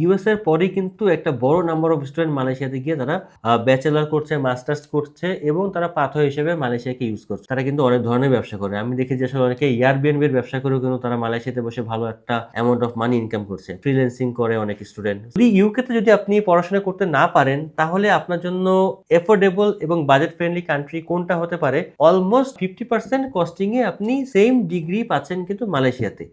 US এর পরেই কিন্তু একটা বড় নাম্বার অফ স্টুডেন্ট মালয়েশিয়াতে গিয়ে তারা ব্যাচেলার করছে মাস্টার্স করছে এবং তারা পাথর হিসেবে মালয়েশিয়াকে ইউজ করছে। তারা কিন্তু অনেক ধরনের ব্যবসা করে। আমি দেখি যে আসলে অনেকে এয়ারবিএনবির ব্যবসা করেও কিন্তু তারা মালয়েশিয়াতে বসে ভালো একটা অ্যামাউন্ট অফ মানি ইনকাম করছে। ফ্রিল্যান্সিং করে অনেক স্টুডেন্ট যদি ইউকেতে যদি আপনি পড়াশোনা করতে না পারেন, তাহলে আপনার জন্য এফোর্ডেবল এবং বাজেট ফ্রেন্ডলি কান্ট্রি কোনটা হতে পারে? অলমোস্ট ফিফটি পার্সেন্ট কস্টিং এ আপনি সেম ডিগ্রি পাচ্ছেন কিন্তু মালয়েশিয়াতে।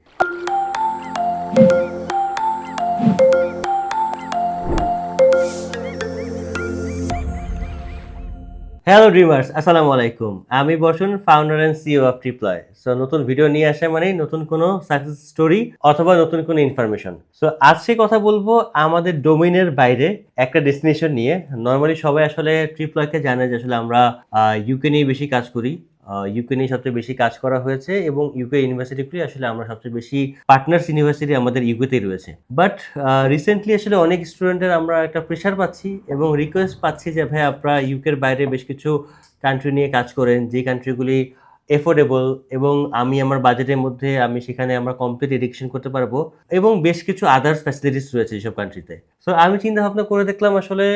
হ্যালো ড্রিমার্স আসসালামু আলাইকুম আমি বসুন founder and CEO of Triploy so নতুন ভিডিও নিয়ে আসা মানে নতুন কোনো সাকসেস স্টোরি অথবা নতুন কোনো ইনফরমেশন সো আজকে কথা বলব আমাদের ডোমিনের বাইরে একটা ডেস্টিনেশন নিয়ে। নর্মালি সবাই আসলে ট্রিপ্লয়কে জানে যে আসলে আমরা ইউকে নিয়ে বেশি কাজ করি। ইউকে সবচেয়ে বেশি কাজ করা হয়েছে এবং ইউকে ইউনিভার্সিটিগুলি আসলে আমরা সবচেয়ে বেশি পার্টনার্স ইউনিভার্সিটি আমাদের ইউকেতেই রয়েছে। বাট রিসেন্টলি আসলে অনেক স্টুডেন্টের আমরা একটা প্রেশার পাচ্ছি এবং রিকোয়েস্ট পাচ্ছি যে ভাই আপনারা ইউকের বাইরে বেশ কিছু কান্ট্রি নিয়ে কাজ করেন যে কান্ট্রিগুলি এফোর্ডেবল এবং আমি আমার বাজেটের মধ্যে আমি সেখানে আমরা কমপ্লিট এডিকশন করতে পারব এবং বেশ কিছু আদার্স ফ্যাসিলিটিস রয়েছে এইসব কান্ট্রিতে সো আমি চিন্তা ভাবনা করে দেখলাম আসলে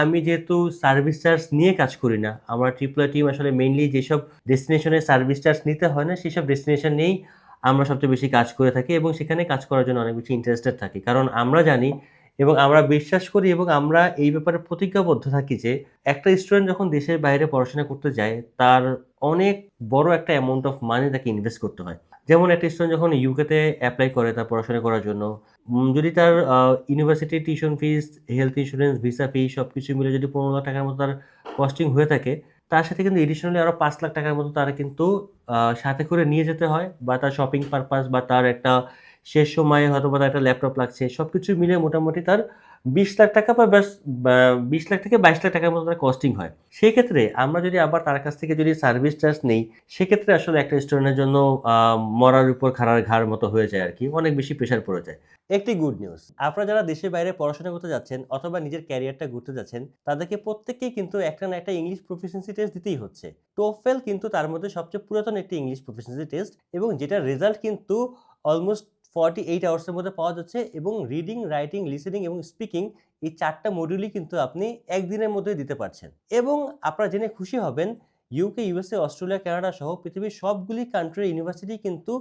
আমি যেহেতু সার্ভিস চার্জ নিয়ে কাজ করি না, আমার ট্রিপল টিম আসলে মেইনলি যেসব ডেস্টিনেশনে সার্ভিস চার্জ নিতে হয় না, সেসব ডেস্টিনেশন নিয়েই আমরা সবচেয়ে বেশি কাজ করে থাকি এবং সেখানে কাজ করার জন্য অনেক বেশি ইন্টারেস্টেড থাকি। কারণ আমরা জানি এবং আমরা বিশ্বাস করি এবং আমরা এই ব্যাপারে প্রতিজ্ঞাবদ্ধ থাকি যে একটা স্টুডেন্ট যখন দেশের বাইরে পড়াশোনা করতে যায়, তার অনেক বড় একটা অ্যামাউন্ট অফ মানি তাকে ইনভেস্ট করতে হয়। যেমন একটা স্টুডেন্ট যখন ইউকেতে অ্যাপ্লাই করে তার পড়াশোনা করার জন্য যদি তার university tuition fees health insurance visa fee সব কিছু মিলে যদি পনেরো লাখ টাকার মতো তার কস্টিং হয়ে থাকে, তার সাথে কিন্তু এডিশনালি আরও পাঁচ লাখ টাকার মতো তারা কিন্তু সাথে করে নিয়ে যেতে হয় বা তার শপিং পারপাস বা তার একটা শেষ সময়ে হয়তো বা একটা ল্যাপটপ লাগছে সব কিছু মিলে মোটামুটি তার বিশ লাখ টাকা বা বিশ লাখ থেকে বাইশ লাখ টাকার মতো তার কস্টিং হয়। সেই ক্ষেত্রে আমরা যদি আবার তার কাছ থেকে যদি সার্ভিস চার্জ নেই, সেক্ষেত্রে আসলে একটা স্টুডেন্টের জন্য মরার উপর খাড়ার ঘাড় মতো হয়ে যায় আর কি, অনেক বেশি প্রেশার পড়ে যায়। একটি গুড নিউজ আপনারা যারা দেশের বাইরে পড়াশোনা করতে যাচ্ছেন অথবা নিজের ক্যারিয়ারটা ঘুরতে যাচ্ছেন, তাদেরকে প্রত্যেককেই কিন্তু একটা না একটা ইংলিশ প্রফিসিয়েন্সি টেস্ট দিতেই হচ্ছে। টোফেল কিন্তু তার মধ্যে সবচেয়ে পুরাতন একটি ইংলিশ প্রফিসিয়েন্সি টেস্ট এবং যেটা রেজাল্ট কিন্তু অলমোস্ট ফর্টি এইট আওয়ার্সের মধ্যে পাওয়া যাচ্ছে এবং রিডিং রাইটিং লিসেনিং এবং স্পিকিং এই চারটা মডিউলই কিন্তু আপনি একদিনের মধ্যে দিতে পারছেন। এবং আপনারা জেনে খুশি হবেন ইউকে ইউএসএ অস্ট্রেলিয়া কানাডা সহ পৃথিবীর সবগুলি কান্ট্রির ইউনিভার্সিটি কিন্তু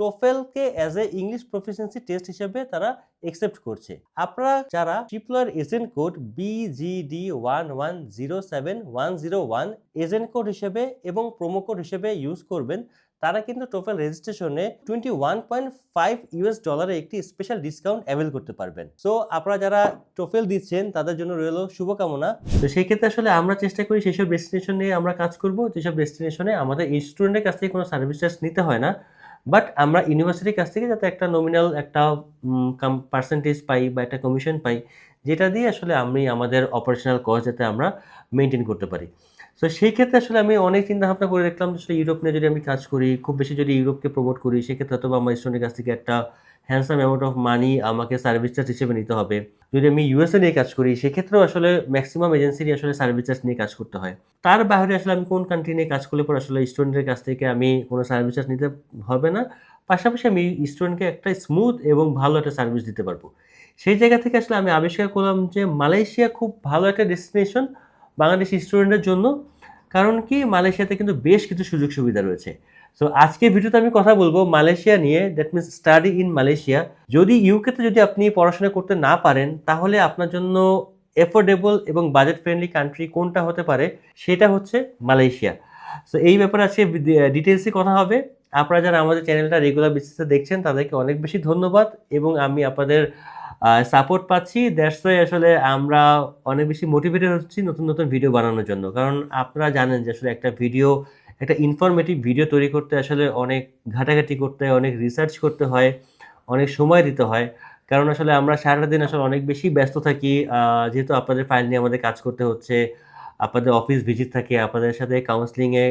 টোফেলকে as a English proficiency test হিসেবে তারা একসেপ্ট করছে। আপনারা যারা Tripler agent code BGD one one zero seven one zero one agent code হিসেবে এবং প্রোমো কোড হিসেবে ইউজ করবেন তারা কিন্তু TOEFL রেজিস্ট্রেশনে twenty one point five US ডলারের একটি স্পেশাল ডিসকাউন্ট অ্যাভেল করতে পারবেন। সো আপনারা যারা টোফেল দিচ্ছেন, তাদের জন্য রইল শুভকামনা। তো সেই ক্ষেত্রে আসলে আমরা চেষ্টা করি সেসব ডেস্টিনেশন নিয়ে আমরা কাজ করব। যেসব ডেস্টিনেশনে আমাদের স্টুডেন্টের কাছ থেকে কোনো সার্ভিস চার্জ নিতে হয় না। বাট আমরা ইউনিভার্সিটির কাছ থেকে যাতে একটা নমিনাল একটা পার্সেন্টেজ পাই বা একটা কমিশন পাই, যেটা দিয়ে আসলে আমি আমাদের অপারেশনাল কস্ট যাতে আমরা মেনটেন করতে পারি। সো সেই ক্ষেত্রে আসলে আমি অনেক চিন্তা ভাবনা করে দেখলাম আসলে ইউরোপ নিয়ে যদি আমি কাজ করি, খুব বেশি যদি ইউরোপকে প্রমোট করি, সেক্ষেত্রে হয়তো আমার স্টুডেন্টের কাছ থেকে একটা হ্যান্ডসাম অ্যামাউন্ট অফ মানি আমাকে সার্ভিস চার্জ হিসেবে নিতে হবে। যদি আমি ইউএসএ নিয়ে কাজ করি, সেক্ষেত্রেও আসলে ম্যাক্সিমাম এজেন্সি আসলে সার্ভিস চার্জ নিয়ে কাজ করতে হয়। তার বাইরে আসলে আমি কোন কান্ট্রি নিয়ে কাজ করলে পরে আসলে স্টুডেন্টের কাছ থেকে আমি কোনো সার্ভিস চার্জ নিতে হবে না, পাশাপাশি আমি স্টুডেন্টকে একটা স্মুথ এবং ভালো একটা সার্ভিস দিতে পারব। সেই জায়গা থেকে আসলে আমি আবিষ্কার করলাম যে মালয়েশিয়া খুব ভালো একটা ডেস্টিনেশন বাংলাদেশি স্টুডেন্টের জন্য, কারণ কি মালয়েশিয়াতে কিন্তু বেশ কিছু সুযোগ সুবিধা রয়েছে। সো আজকে ভিডিওতে আমি কথা বলব মালয়েশিয়া নিয়ে that means study in Malaysia যদি ইউকেতে যদি আপনি পড়াশোনা করতে না পারেন, তাহলে আপনার জন্য এফোর্ডেবল এবং বাজেট ফ্রেন্ডলি কান্ট্রি কোনটা হতে পারে, সেটা হচ্ছে মালয়েশিয়া। সো এই ব্যাপারে আজকে ডিটেলসে কথা হবে। আপনারা যারা আমাদের চ্যানেলটা রেগুলার বেসিসে দেখছেন, তাদেরকে অনেক বেশি ধন্যবাদ এবং আমি আপনাদের সাপোর্ট পাচ্ছি দ্যাটস আসলে আমরা অনেক বেশি মোটিভেটেড হচ্ছি নতুন নতুন ভিডিও বানানোর জন্য। কারণ আপনারা জানেন যে আসলে একটা ভিডিও একটা ইনফরমেটিভ ভিডিও তৈরি করতে আসলে অনেক ঘাটাঘাটি করতে হয়, অনেক রিসার্চ করতে হয়, অনেক সময় দিতে হয়। কারণ আসলে আমরা সারাদিন আসলে অনেক বেশি ব্যস্ত থাকি যেহেতু আপনাদের ফাইল নিয়ে আমাদের কাজ করতে হচ্ছে, আপনাদের অফিস ভিজিট থাকে, আপনাদের সাথে কাউন্সিলিংয়ে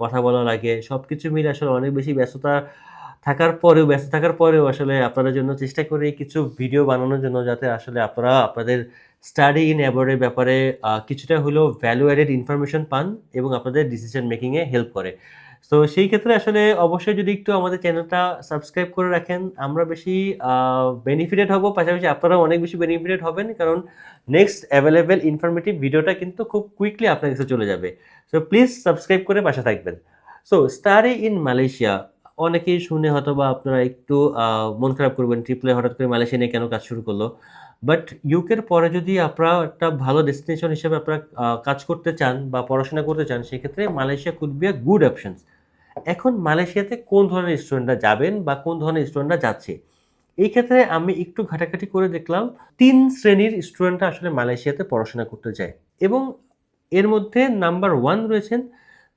কথা বলা লাগে সব কিছু মিলে আসলে অনেক বেশি ব্যস্ততা থাকার পরেও, ব্যস্ত থাকার পরেও আসলে আপনাদের জন্য চেষ্টা করি কিছু ভিডিও বানানোর জন্য যাতে আসলে আপনারা আপনাদের স্টাডি ইন অ্যাবর্ডের ব্যাপারে কিছুটা হলেও ভ্যালু অ্যাডেড ইনফরমেশন পান এবং আপনাদের ডিসিশন মেকিংয়ে হেল্প করে। তো সেই ক্ষেত্রে আসলে অবশ্যই যদি একটু আমাদের চ্যানেলটা সাবস্ক্রাইব করে রাখেন, আমরা বেশি বেনিফিটেড হব। পাশাপাশি আপনারা অনেক বেশি বেনিফিটেড হবেন কারণ নেক্সট অ্যাভেলেবেল ইনফরমেটিভ ভিডিওটা কিন্তু খুব কুইকলি আপনার কাছে চলে যাবে। সো প্লিজ সাবস্ক্রাইব করে পাশে থাকবেন। সো স্টাডি ইন মালয়েশিয়া অনেকেই শুনে হয়তো বা আপনারা একটু মন খারাপ করবেন ট্রিপলে হঠাৎ করে মালয়েশিয়া নিয়ে কেন কাজ শুরু করল? বাট ইউকের পরে যদি আপনারা একটা ভালো ডেস্টিনেশন হিসেবে আপনারা কাজ করতে চান বা পড়াশোনা করতে চান, সেক্ষেত্রে Malaysia could be a good options এখন মালয়েশিয়াতে কোন ধরনের স্টুডেন্টরা যাবেন বা কোন ধরনের স্টুডেন্টরা যাচ্ছে? এই ক্ষেত্রে আমি একটু ঘাটাঘাটি করে দেখলাম, তিন শ্রেণির স্টুডেন্টরা আসলে মালয়েশিয়াতে পড়াশোনা করতে যায় এবং এর মধ্যে নাম্বার ওয়ান রয়েছেন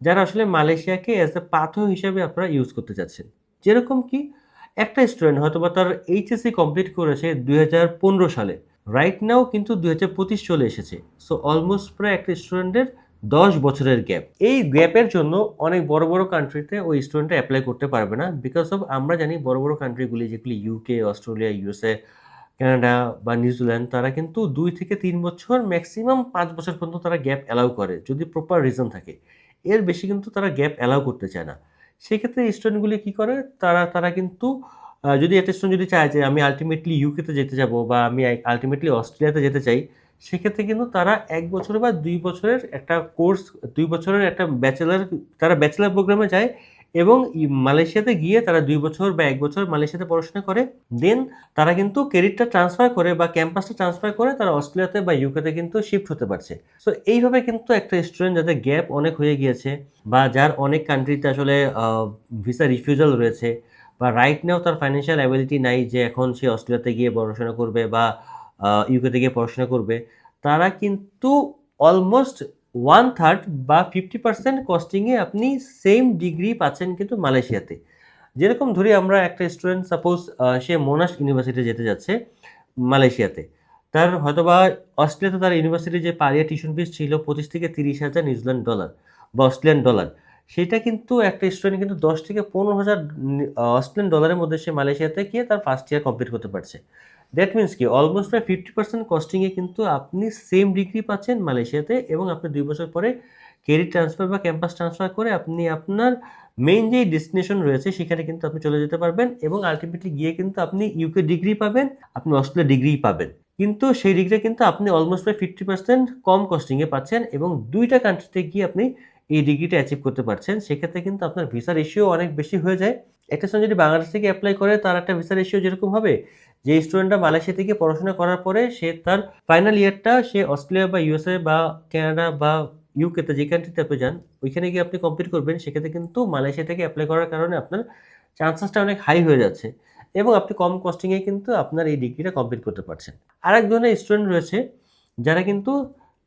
যারা আসলে মালয়েশিয়াকে অ্যাজ এ পাথর হিসাবে আপনারা ইউজ করতে চাচ্ছেন। যেরকম কি, একটা স্টুডেন্ট হয়তো বা তার এইচএসসি কমপ্লিট করেছে দুই হাজার পনেরো সালে। রাইট নাও কিন্তু দু হাজার পঁচিশ চলে এসেছে। সো অলমোস্ট প্রায় একটা স্টুডেন্টের দশ বছরের গ্যাপ এই গ্যাপের জন্য অনেক বড় বড় কান্ট্রিতে ওই স্টুডেন্টটা অ্যাপ্লাই করতে পারবে না বিকজ অফ আমরা জানি বড় বড় কান্ট্রিগুলি যেগুলি ইউকে অস্ট্রেলিয়া ইউএসএ কানাডা বা নিউজিল্যান্ড তারা কিন্তু দুই থেকে তিন বছর ম্যাক্সিমাম পাঁচ বছর পর্যন্ত তারা গ্যাপ অ্যালাউ করে, যদি প্রপার রিজন থাকে। এর বেশি কিন্তু তারা গ্যাপ অ্যালাউ করতে চায় না। সেক্ষেত্রে স্টুডেন্টগুলি কী করে? তারা তারা কিন্তু যদি একটা স্টুডেন্ট যদি চায় যে আমি আলটিমেটলি ইউকেতে যেতে যাব বা আমি আলটিমেটলি অস্ট্রেলিয়াতে যেতে চাই, সেক্ষেত্রে কিন্তু তারা এক বছর বা দুই বছরের একটা কোর্স দুই বছরের একটা ব্যাচেলার তারা ব্যাচেলার প্রোগ্রামে যায় এবং মালয়েশিয়াতে গিয়ে তারা দুই বছর বা এক বছর মালয়েশিয়াতে পড়াশোনা করে দেন তারা কিন্তু ক্রেডিটটা ট্রান্সফার করে বা ক্যাম্পাসটা ট্রান্সফার করে তারা অস্ট্রেলিয়াতে বা ইউকেতে কিন্তু শিফট হতে পারছে। সো এইভাবে কিন্তু একটা স্টুডেন্ট যাদের গ্যাপ অনেক হয়ে গিয়েছে বা যার অনেক কান্ট্রিতে আসলে ভিসা রিফিউজাল রয়েছে বা রাইট নাও তার ফাইন্যান্সিয়াল অ্যাবিলিটি নাই যে এখন সে অস্ট্রেলিয়াতে গিয়ে পড়াশোনা করবে বা ইউকেতে গিয়ে পড়াশোনা করবে, তারা কিন্তু অলমোস্ট ওয়ান থার্ড বা ফিফটি পার্সেন্ট কস্টিংয়ে আপনি সেম ডিগ্রি পাচ্ছেন কিন্তু মালয়েশিয়াতে। যেরকম ধরি আমরা একটা স্টুডেন্ট সাপোজ সে মোনাশ ইউনিভার্সিটি যেতে যাচ্ছে মালয়েশিয়াতে। তার হয়তোবা অস্ট্রেলিয়াতে তার ইউনিভার্সিটির যে পারিয়া টিউশন ফিস ছিল পঁচিশ থেকে তিরিশ হাজার নিউজিল্যান্ড ডলার বা অস্ট্রেলিয়ান ডলার সেটা কিন্তু একটা স্টুডেন্ট কিন্তু দশ থেকে পনেরো হাজার অস্ট্রেলিয়ান ডলারের মধ্যে সে মালয়েশিয়াতে গিয়ে তার ফার্স্ট ইয়ার কমপ্লিট করতে পারছে। দ্যাট মিনস কি? অলমোস্ট প্রায় ফিফটি পার্সেন্ট কস্টিংয়ে কিন্তু আপনি সেম ডিগ্রি পাচ্ছেন মালয়েশিয়াতে এবং আপনি দুই বছর পরে ক্রেডিট ট্রান্সফার বা ক্যাম্পাস ট্রান্সফার করে আপনি আপনার মেইন যেই ডেস্টিনেশন রয়েছে সেখানে কিন্তু আপনি চলে যেতে পারবেন এবং আলটিমেটলি গিয়ে কিন্তু আপনি ইউকে ডিগ্রি পাবেন, আপনি অস্ট্রেলিয়া ডিগ্রি পাবেন। কিন্তু সেই ডিগ্রি কিন্তু আপনি অলমোস্ট প্রায় ফিফটি পার্সেন্ট কম কস্টিংয়ে পাচ্ছেন এবং দুইটা কান্ট্রিতে গিয়ে আপনি এই ডিগ্রিটা অ্যাচিভ করতে পারছেন। সেক্ষেত্রে কিন্তু আপনার ভিসা রেশিও অনেক বেশি হয়ে যায়। একটা স্টুডেন্ট যদি বাংলাদেশ থেকে অ্যাপ্লাই করে, তার একটা ভিসা রেশিও যেরকম হবে যে স্টুডেন্টটা মালয়েশিয়া থেকে পড়াশোনা করার পরে সে তার ফাইনাল ইয়ারটা সে অস্ট্রেলিয়া বা ইউএসএ বা কানাডা বা ইউকেতে যে কান্ট্রিতে আপনি যান, ওইখানে গিয়ে আপনি কমপ্লিট করবেন। সেক্ষেত্রে কিন্তু মালয়েশিয়া থেকে অ্যাপ্লাই করার কারণে আপনার চান্সেসটা অনেক হাই হয়ে যাচ্ছে এবং আপনি কম কস্টিংয়ে কিন্তু আপনার এই ডিগ্রিটা কমপ্লিট করতে পারছেন। আরেক ধরনের স্টুডেন্ট রয়েছে যারা কিন্তু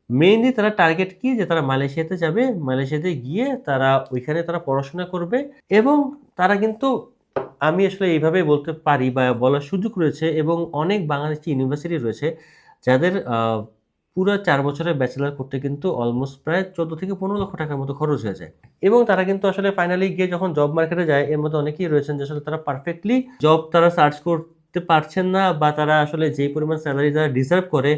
মেইনলি তারা টার্গেট কি? যে তারা মালয়েশিয়াতে যাবে, মালয়েশিয়াতে গিয়ে তারা ওইখানে তারা পড়াশোনা করবে এবং তারা কিন্তু আমি আসলে এইভাবে বলতে পারি বা বলার সুযোগ রয়েছে এবং অনেক বাংলাদেশি ইউনিভার্সিটি রয়েছে যাদের পুরো চার বছরের ব্যাচেলার করতে কিন্তু অলমোস্ট প্রায় চোদ্দ থেকে পনেরো লক্ষ টাকার মতো খরচ হয়ে যায়। এবং তারা কিন্তু আসলে ফাইনালি গিয়ে যখন জব মার্কেটে যায়, এর মধ্যে অনেকেই রয়েছেন যে আসলে তারা পারফেক্টলি জব তারা সার্চ করতে পারছেন না বা তারা আসলে যে পরিমাণ স্যালারি তারা ডিজার্ভ করে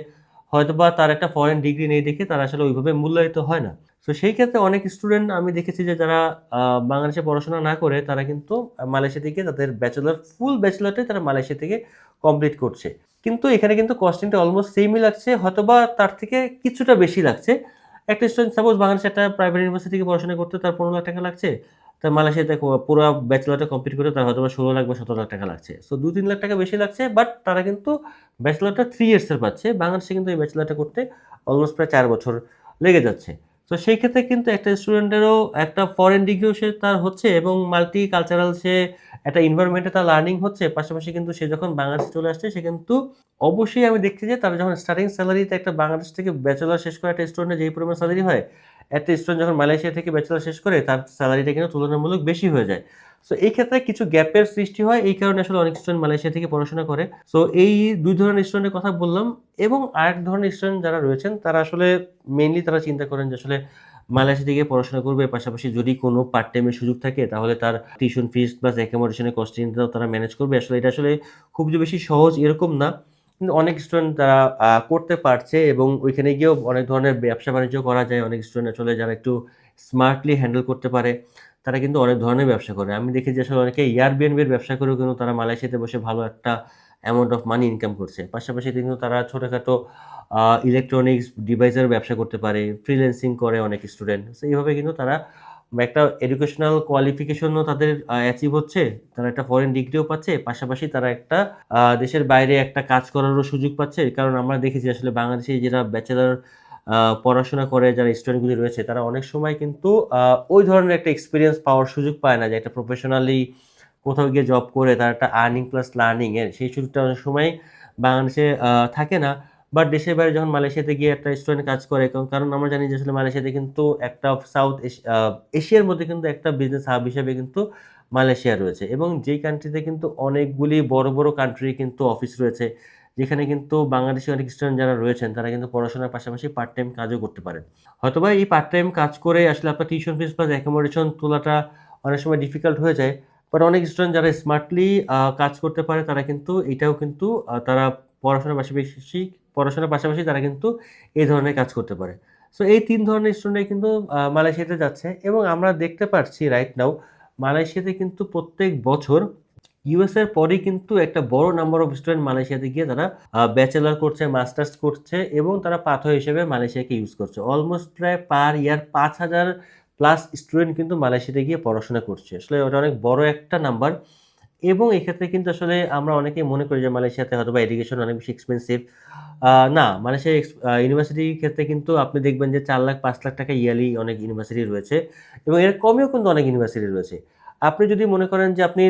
হয়তোবা তার একটা ফরেন ডিগ্রি নেই দেখে তারা আসলে ওইভাবে মূল্যায়িত হয় না। তো সেই ক্ষেত্রে অনেক স্টুডেন্ট আমি দেখেছি যে যারা বাংলাদেশে পড়াশোনা না করে তারা কিন্তু মালয়েশিয়া থেকে তাদের ব্যাচেলার ফুল ব্যাচেলারটাই তারা মালয়েশিয়া থেকে কমপ্লিট করছে। কিন্তু এখানে কিন্তু কস্টিংটা অলমোস্ট সেমই লাগছে, হয়তোবা তার থেকে কিছুটা বেশি লাগছে। একটা স্টুডেন্ট সাপোজ বাংলাদেশে একটা প্রাইভেট ইউনিভার্সিটি থেকে পড়াশোনা করতে তার পনেরো লাখ টাকা লাগছে তার মালয়েশিয়াতে পুরো ব্যাচেলারটা কমপ্লিট করে তার হয়তো ষোলো লাখ বা সতেরো লাখ টাকা লাগছে। সো দু তিন লাখ টাকা বেশি লাগছে বাট তারা কিন্তু ব্যাচেলারটা থ্রি ইয়ার্সের পাচ্ছে। বাংলাদেশে কিন্তু এই ব্যাচেলারটা করতে অলমোস্ট প্রায় চার বছর লেগে যাচ্ছে। তো সেই ক্ষেত্রে কিন্তু একটা স্টুডেন্টেরও একটা ফরেন ডিগ্রিও সে তার হচ্ছে এবং মাল্টি কালচারাল সে একটা এনভায়রনমেন্টে তার লার্নিং হচ্ছে, পাশাপাশি কিন্তু সে যখন বাংলাদেশে চলে আসছে, সে কিন্তু অবশ্যই আমি দেখছি যে তার যখন স্টার্টিং স্যালারিতে একটা বাংলাদেশ থেকে ব্যাচেলার শেষ করে একটা স্টুডেন্টের যেই পরিমাণ স্যালারি হয়, একটা স্টুডেন্ট যখন মালয়েশিয়া থেকে ব্যাচেলার শেষ করে, তার স্যালারিটা কিন্তু তুলনামূলক বেশি হয়ে যায়। সো এই ক্ষেত্রে কিছু গ্যাপের সৃষ্টি হয়। এই কারণে আসলে অনেক স্টুডেন্ট মালয়েশিয়া থেকে পড়াশোনা করে। সো এই দুই ধরনের স্টুডেন্টের কথা বললাম এবং আরেক ধরনের স্টুডেন্ট যারা রয়েছেন, তারা আসলে মেইনলি তারা চিন্তা করেন যে আসলে মালয়েশিয়া থেকে পড়াশোনা করবে। পাশাপাশি যদি কোনো পার্ট টাইমের সুযোগ থাকে, তাহলে তার টিউশন ফিস প্লাস অ্যাকোমোডেশনের কস্টিংটাও তারা ম্যানেজ করবে। আসলে এটা আসলে খুব যে বেশি সহজ এরকম না। কিন্তু অনেক স্টুডেন্ট তারা করতে পারছে এবং ওইখানে গিয়েও অনেক ধরনের ব্যবসা বাণিজ্য করা যায়। অনেক স্টুডেন্ট আসলে যারা একটু স্মার্টলি হ্যান্ডেল করতে পারে। তারা কিন্তু অনেক ধরনের ব্যবসা করে। আমি দেখি যে আসলে অনেকে এয়ারবিএনবির ব্যবসা করেও কিন্তু তারা মালয়েশিয়াতে বসে ভালো একটা অ্যামাউন্ট অফ মানি ইনকাম করছে। পাশাপাশি কিন্তু তারা ছোটোখাটো ইলেকট্রনিক্স ডিভাইসের ব্যবসা করতে পারে ফ্রিল্যান্সিং করে অনেক স্টুডেন্ট সো এইভাবে কিন্তু তারা একটা এডুকেশনাল কোয়ালিফিকেশনও তাদের অ্যাচিভ হচ্ছে, তারা একটা ফরেন ডিগ্রিও পাচ্ছে, পাশাপাশি তারা একটা দেশের বাইরে একটা কাজ করারও সুযোগ পাচ্ছে। কারণ আমরা দেখেছি আসলে বাংলাদেশে যারা ব্যাচেলার পড়াশোনা করে যারা স্টুডেন্টগুলি রয়েছে, তারা অনেক সময় কিন্তু ওই ধরনের একটা এক্সপিরিয়েন্স পাওয়ার সুযোগ পায় না যে একটা প্রফেশনালি কোথাও গিয়ে জব করে তার একটা আর্নিং প্লাস লার্নিং এর। সেই সুযোগটা অনেক সময় বাংলাদেশে থাকে না। বাট দেশের বাইরে যখন মালয়েশিয়াতে গিয়ে একটা স্টুডেন্ট কাজ করে, কারণ- কারণ আমরা জানি যে আসলে মালয়েশিয়াতে কিন্তু একটা সাউথ এশিয়ার মধ্যে কিন্তু একটা বিজনেস হাব হিসেবে কিন্তু মালয়েশিয়া রয়েছে। এবং যেই কান্ট্রিতে কিন্তু অনেকগুলি বড় বড় কান্ট্রি কিন্তু অফিস রয়েছে। যেখানে কিন্তু বাংলাদেশি অনেক স্টুডেন্ট যারা রয়েছেন, তারা কিন্তু পড়াশোনার পাশাপাশি পার্ট টাইম কাজও করতে পারেন। হয়তোবা এই পার্ট টাইম কাজ করে আসলে আপনার টিউশন ফিস প্লাস অ্যাকোমোডেশন তোলাটা অনেক সময় ডিফিকাল্ট হয়ে যায় বাট অনেক স্টুডেন্ট যারা স্মার্টলি কাজ করতে পারে, তারা কিন্তু এটাও কিন্তু তারা পড়াশোনার পাশাপাশি পড়াশোনার পাশাপাশি তারা কিন্তু এই ধরনের কাজ করতে পারে। সো এই তিন ধরনের স্টুডেন্ট কিন্তু মালয়েশিয়াতে যাচ্ছে এবং আমরা দেখতে পাচ্ছি রাইট নাও মালয়েশিয়াতে কিন্তু প্রত্যেক বছর ইউএস এর পরেই কিন্তু একটা বড় নাম্বার অফ স্টুডেন্ট মালয়েশিয়াতে গিয়ে তারা ব্যাচেলার করছে মাস্টার্স করছে এবং তারা পাথর হিসেবে মালয়েশিয়াকে ইউজ করছে। অলমোস্ট প্রায় পার ইয়ার পাঁচ হাজার প্লাস স্টুডেন্ট কিন্তু মালয়েশিয়াতে গিয়ে পড়াশোনা করছে। আসলে ওটা অনেক বড় একটা নাম্বার এবং এক্ষেত্রে কিন্তু আসলে আমরা অনেকেই মনে করি যে মালয়েশিয়াতে হয়তো বা এডুকেশন অনেক বেশি এক্সপেন্সিভ না, মালয়েশিয়া ইউনিভার্সিটির ক্ষেত্রে কিন্তু আপনি দেখবেন যে চার লাখ, পাঁচ লাখ টাকা ইয়ারলি অনেক ইউনিভার্সিটি রয়েছে এবং এর কমেও কিন্তু অনেক ইউনিভার্সিটি রয়েছে। আপনি যদি মনে করেন যে আপনি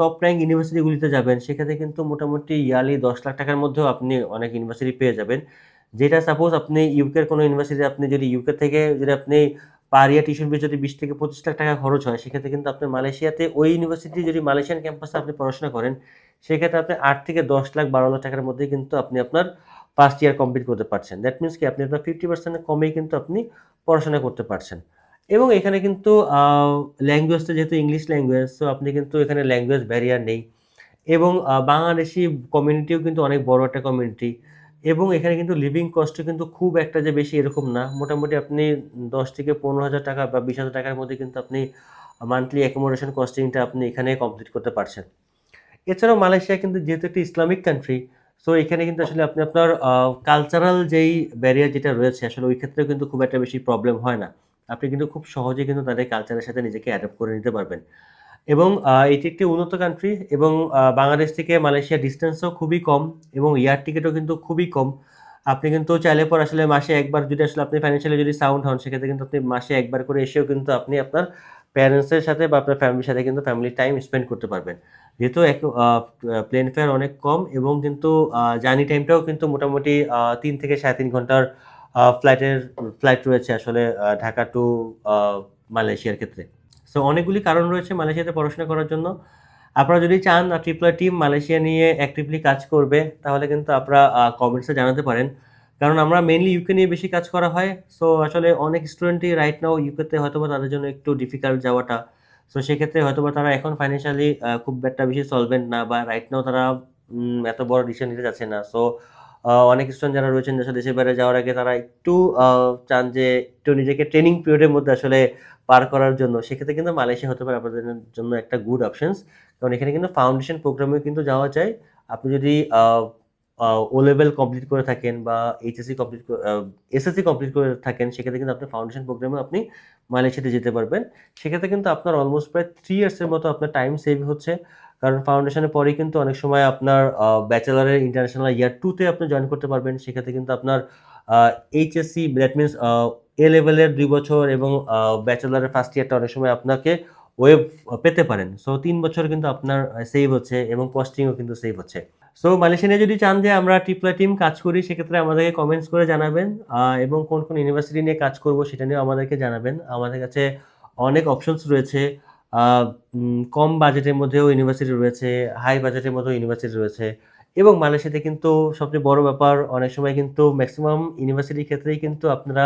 টপ র্যাঙ্ক ইউনিভার্সিটিগুলিতে যাবেন, সেক্ষেত্রে কিন্তু মোটামুটি ইয়ারলি দশ লাখ টাকার মধ্যেও আপনি অনেক ইউনিভার্সিটি পেয়ে যাবেন। যেটা সাপোজ আপনি ইউকের কোনো ইউনিভার্সিটি আপনি যদি ইউকে থেকে যদি আপনি পার ইয়ার টিউশন ফিস যদি বিশ থেকে পঁচিশ লাখ টাকা খরচ হয়, সেক্ষেত্রে কিন্তু আপনি মালয়েশিয়াতে ওই ইউনিভার্সিটি যদি মালয়েশিয়ান ক্যাম্পাসে আপনি পড়াশোনা করেন, সেক্ষেত্রে আপনি আট থেকে দশ লাখ বারো লাখ টাকার মধ্যে কিন্তু আপনি আপনার ফার্স্ট ইয়ার কমপ্লিট করতে পারছেন। দ্যাট মিনস কি আপনি আপনার ফিফটি পার্সেন্টের কমেই কিন্তু আপনি পড়াশোনা করতে পারছেন। এবং এখানে কিন্তু ল্যাঙ্গুয়েজটা যেহেতু ইংলিশ ল্যাঙ্গুয়েজ সো আপনি কিন্তু এখানে ল্যাঙ্গুয়েজ ব্যারিয়ার নেই। এবং বাংলাদেশি কমিউনিটিও কিন্তু অনেক বড় একটা কমিউনিটি এবং এখানে কিন্তু লিভিং কস্টও কিন্তু খুব একটা যে বেশি এরকম না। মোটামুটি আপনি দশ থেকে পনেরো হাজার টাকা বা বিশ হাজার টাকার মধ্যে কিন্তু আপনি মান্থলি অ্যাকোমোডেশন কস্টিংটা আপনি এখানে কমপ্লিট করতে পারছেন। এছাড়াও মালয়েশিয়া কিন্তু যেহেতু একটি ইসলামিক কান্ট্রি সো এখানে কিন্তু আসলে আপনি আপনার কালচারাল যেই ব্যারিয়ার যেটা রয়েছে, আসলে ওই ক্ষেত্রেও কিন্তু খুব একটা বেশি প্রবলেম হয় না। আপনি কিন্তু খুব সহজে কিন্তু তাদের কালচারের সাথে নিজেকে অ্যাডাপ্ট করে নিতে পারবেন। এবং এটি একটি উন্নত কান্ট্রি এবং বাংলাদেশ থেকে মালয়েশিয়ার ডিস্টেন্সও খুবই কম এবং এয়ার টিকিটও কিন্তু খুবই কম। আপনি কিন্তু চাইলে পর আসলে মাসে একবার যদি আসলে আপনি ফাইন্যান্সিয়ালি যদি সাউন্ড হন, সেক্ষেত্রে কিন্তু আপনি মাসে একবার করে এসেও কিন্তু আপনি আপনার প্যারেন্টসের সাথে বা আপনার ফ্যামিলির সাথে কিন্তু ফ্যামিলি টাইম স্পেন্ড করতে পারবেন। যেহেতু এক প্লেন ফেয়ার অনেক কম এবং কিন্তু জার্নি টাইমটাও কিন্তু মোটামুটি তিন থেকে সাড়ে তিন ঘণ্টার ফ্লাইটের ফ্লাইট রয়েছে আসলে ঢাকা টু মালয়েশিয়ার ক্ষেত্রে। সো অনেকগুলি কারণ রয়েছে মালয়েশিয়াতে পড়াশোনা করার জন্য। আপনারা যদি চান ট্রিপল টিম মালয়েশিয়া নিয়ে অ্যাক্টিভলি কাজ করবে, তাহলে কিন্তু আপনারা কমেন্টসে জানাতে পারেন। কারণ আমরা মেইনলি ইউকে নিয়ে বেশি কাজ করা হয়। সো আসলে অনেক স্টুডেন্টই রাইট নাও ইউকেতে হয়তো বা তাদের জন্য একটু ডিফিকাল্ট যাওয়াটা। সো সেক্ষেত্রে হয়তো বা তারা এখন ফাইন্যান্সিয়ালি খুব একটা বেশি সলভেন্ট না বা রাইট নাও তারা এত বড় ডিসিশন নিতে যাচ্ছে না। সো অনেক স্টুডেন্ট যারা রয়েছেন দেশে দেশের বাইরে যাওয়ার আগে তারা একটু চান যে একটু নিজেকে ট্রেনিং পিরিয়ডের মধ্যে আসলে পার করার জন্য। সেক্ষেত্রে কিন্তু মালয়েশিয়া হতে পারে আপনাদের জন্য একটা গুড অপশনস কারণ এখানে কিন্তু ফাউন্ডেশন প্রোগ্রামেও কিন্তু যাওয়া যায়। আপনি যদি ও লেভেল কমপ্লিট করে থাকেন বা এইচএসসি কমপ্লিট এসএসসি কমপ্লিট করে থাকেন, সেক্ষেত্রে কিন্তু আপনি ফাউন্ডেশন প্রোগ্রামে আপনি মালয়েশিয়াতে যেতে পারবেন। সেক্ষেত্রে কিন্তু আপনার অলমোস্ট প্রায় থ্রি ইয়ার্সের মতো আপনার টাইম সেভ হচ্ছে। কারণ ফাউন্ডেশনের পরেই কিন্তু অনেক সময় আপনার ব্যাচেলারের ইন্টারন্যাশনাল ইয়ার টুতে আপনি জয়েন করতে পারবেন। সেক্ষেত্রে কিন্তু আপনার এইচএসসি দ্যাট মিনস এ লেভেলের দুই বছর এবং ব্যাচেলারের ফার্স্ট ইয়ারটা অনেক সময় আপনাকে ওয়েব পেতে পারেন। সো তিন বছর কিন্তু আপনার সেভ হচ্ছে এবং কস্টিংও কিন্তু সেভ হচ্ছে। সো মালয়েশিয়া যদি চান যে আমরা ট্রিপলা টিম কাজ করি, সেক্ষেত্রে আমাদেরকে কমেন্টস করে জানাবেন এবং কোন কোন ইউনিভার্সিটি নিয়ে কাজ করব সেটা নিয়েও আমাদেরকে জানাবেন। আমাদের কাছে অনেক অপশনস রয়েছে। কম বাজেটের মধ্যেও ইউনিভার্সিটি রয়েছে হাই বাজেটের মধ্যেও ইউনিভার্সিটি রয়েছে এবং মালয়েশিয়াতে কিন্তু সবচেয়ে বড় ব্যাপার, অনেক সময় কিন্তু ম্যাক্সিমাম ইউনিভার্সিটির ক্ষেত্রেই কিন্তু আপনারা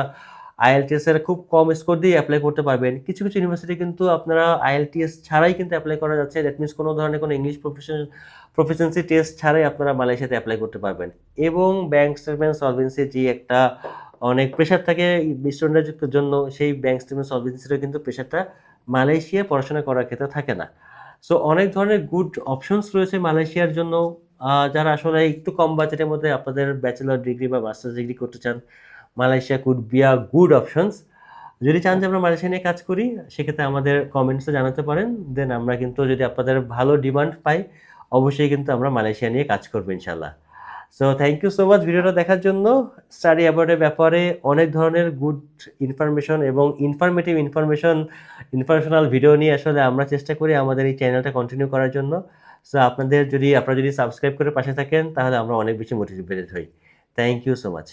আইএলটিএস এর খুব কম স্কোর দিয়ে অ্যাপ্লাই করতে পারবেন। কিছু কিছু ইউনিভার্সিটি কিন্তু আপনারা আইএলটিএস ছাড়াই কিন্তু অ্যাপ্লাই করা যাচ্ছে। দ্যাট মিনস কোনো ধরনের কোনো ইংলিশ প্রফেশন প্রফেশনসি টেস্ট ছাড়াই আপনারা মালয়েশিয়াতে অ্যাপ্লাই করতে পারবেন। এবং ব্যাংক স্টেটমেন্ট সলভেন্সি যে একটা অনেক প্রেশার থাকে স্টুডেন্টের জন্য, সেই ব্যাংক স্টেটমেন্ট সলভেন্সিরও কিন্তু প্রেশারটা মালয়েশিয়া পড়াশোনা করার ক্ষেত্রে থাকে না। সো অনেক ধরনের গুড অপশনস রয়েছে মালয়েশিয়ার জন্য। যারা আসলে একটু কম বাজেটের মধ্যে আপনাদের ব্যাচেলর ডিগ্রি বা মাস্টার্স ডিগ্রি করতে চান, Malaysia could be a good options যদি চান যে আমরা মালয়েশিয়া নিয়ে কাজ করি, সেক্ষেত্রে আমাদের কমেন্টসে জানাতে পারেন। দেন আমরা কিন্তু যদি আপনাদের ভালো ডিমান্ড পাই, অবশ্যই কিন্তু আমরা মালয়েশিয়া নিয়ে কাজ করব ইনশাল্লাহ so thank you so much ভিডিওটা দেখার জন্য। স্টাডি অ্যাবার্ডের ব্যাপারে অনেক ধরনের গুড ইনফরমেশন এবং ইনফরমেটিভ ইনফরমেশন ইনফরমেশনাল ভিডিও নিয়ে আসলে আমরা চেষ্টা করি আমাদের এই চ্যানেলটা কন্টিনিউ করার জন্য। সো আপনাদের যদি, আপনারা যদি সাবস্ক্রাইব করে পাশে থাকেন, তাহলে আমরা অনেক বেশি মোটিভেটেড হই। Thank you so much